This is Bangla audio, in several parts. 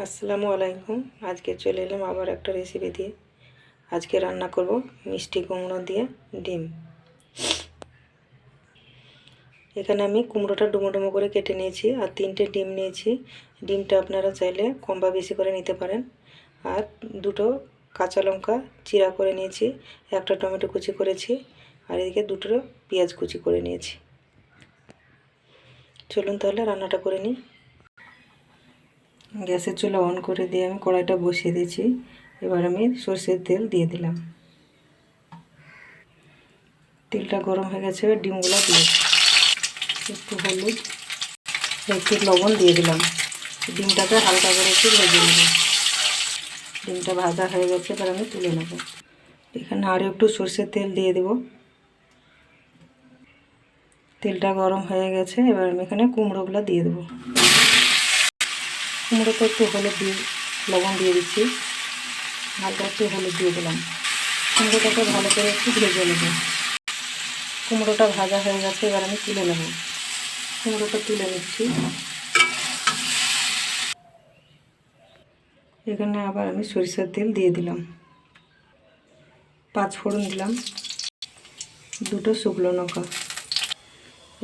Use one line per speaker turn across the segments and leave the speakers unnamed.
আসসালামু আলাইকুম। আজকে চলে এলাম আবার একটা রেসিপি দিয়ে। আজকে রান্না করব মিষ্টি কুমড়ো দিয়ে ডিম। এখানে আমি কুমড়োটা ডুমো ডুমো করে কেটে নিয়েছি আর তিনটে ডিম নিয়েছি। ডিমটা আপনারা চাইলে কম বা বেশি করে নিতে পারেন। আর দুটো কাঁচা লঙ্কা চিরা করে নিয়েছি, একটা টমেটো কুচি করেছি আর এদিকে দুটো পেঁয়াজ কুচি করে নিয়েছি। চলুন তাহলে রান্নাটা করে নিই। গ্যাসের চুলা অন করে দিয়ে আমি কড়াইটা বসিয়ে দিয়েছি। এবার আমি সর্ষের তেল দিয়ে দিলাম। তেলটা গরম হয়ে গেছে, এবার ডিমগুলো দিয়ে একটু হলুদ একটু লবণ দিয়ে দিলাম। ডিমটাকে হালকা করে একটু ভেজে নেব ডিমটা ভাজা হয়ে গেছে, এবার আমি তুলে নেব। এখানে আরও একটু সর্ষের তেল দিয়ে দেব। তেলটা গরম হয়ে গেছে, এবার আমি এখানে কুমড়োগুলো দিয়ে দেবো। কুমড়োতে একটু হলুদ দিয়ে, লবণ দিয়ে দিচ্ছি। হালকা একটু হলুদ দিয়ে দিলাম। কুমড়োটাকে ভালো করে একটু ভেজে নেব। কুমড়োটা ভাজা হয়ে গেছে, এবার আমি তুলে নেব। কুমড়োটা তুলে নিচ্ছি। এখানে আবার আমি সরিষার তেল দিয়ে দিলাম। পাঁচ ফোড়ন দিলাম। দুটো শুকনো লঙ্কা।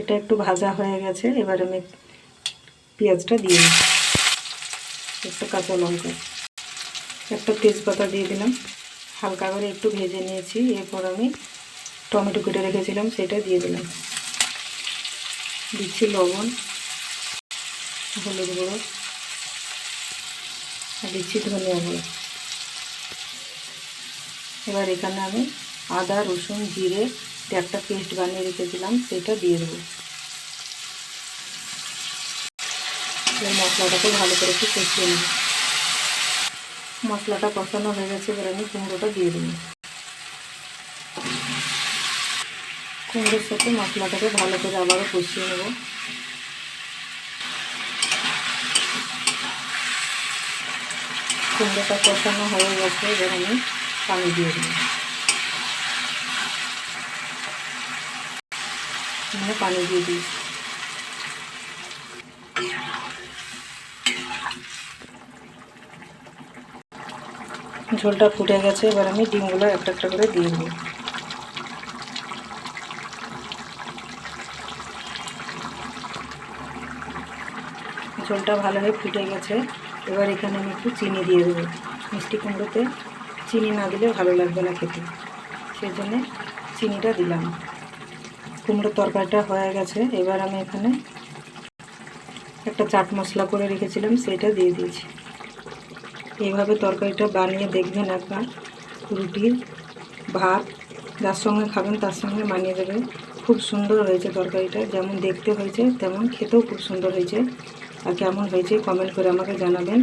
এটা একটু ভাজা হয়ে গেছে, এবার আমি পেঁয়াজটা দিয়ে দিচ্ছি। একটা কাঁচা লঙ্কা। একটা তেজপাতা দিয়ে দিলাম। হালকা করে একটু ভেজে নিয়েছি। এরপর আমি টমেটো কেটে রেখেছিলাম, সেটা দিয়ে দিলাম। দিচ্ছি লবণ, হলুদ গুঁড়ো, আর দিচ্ছি ধনিয়া গুঁড়ো। এবার এখানে আমি আদা, রসুন, জিরে একটা পেস্ট বানিয়ে রেখেছিলাম সেটা দিয়ে দেবো। এবার মশলাটাকে ভালো করে একটু কষিয়ে নেব মশলাটা কষানো হয়ে গেছে, এবার আমি কুমড়োটা দিয়ে দেবো কুমড়োর সাথে মশলাটাকে ভালো করে আবারও কষিয়ে নেব। কুমড়োটা কষানো হয়ে গেছে, এবার আমি পানি দিয়ে দেবো পানি দিয়ে দিয়েছি। ঝোলটা ফুটে গেছে, এবার আমি ডিমগুলো একটা একটা করে দিয়ে দেবো। ঝোলটা ভালোভাবে ফুটে গেছে, এবার এখানে আমি একটু চিনি দিয়ে দেবো। মিষ্টি কুমড়োতে চিনি না দিলে ভালো লাগবে না খেতে সেই জন্যে চিনিটা দিলাম। কুমড়োর তরকারিটা হয়ে গেছে, এবার আমি এখানে একটা চাট মশলা করে রেখেছিলাম, সেটা দিয়ে দিয়েছি। এইভাবে তরকারিটা বানিয়ে দেখবেন আপনার রুটি, ভাত, যার সঙ্গে খাবেন তার সঙ্গে মানিয়ে দেবে খুব সুন্দর হয়েছে তরকারিটা, যেমন দেখতে হয়েছে, তেমন খেতেও খুব সুন্দর হয়েছে। আর কেমন হয়েছে কমেন্ট করে আমাকে জানাবেন।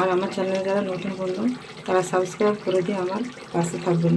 আর আমার চ্যানেলে যারা নতুন বন্ধু, তারা সাবস্ক্রাইব করে দিয়ে আমার পাশে থাকবেন।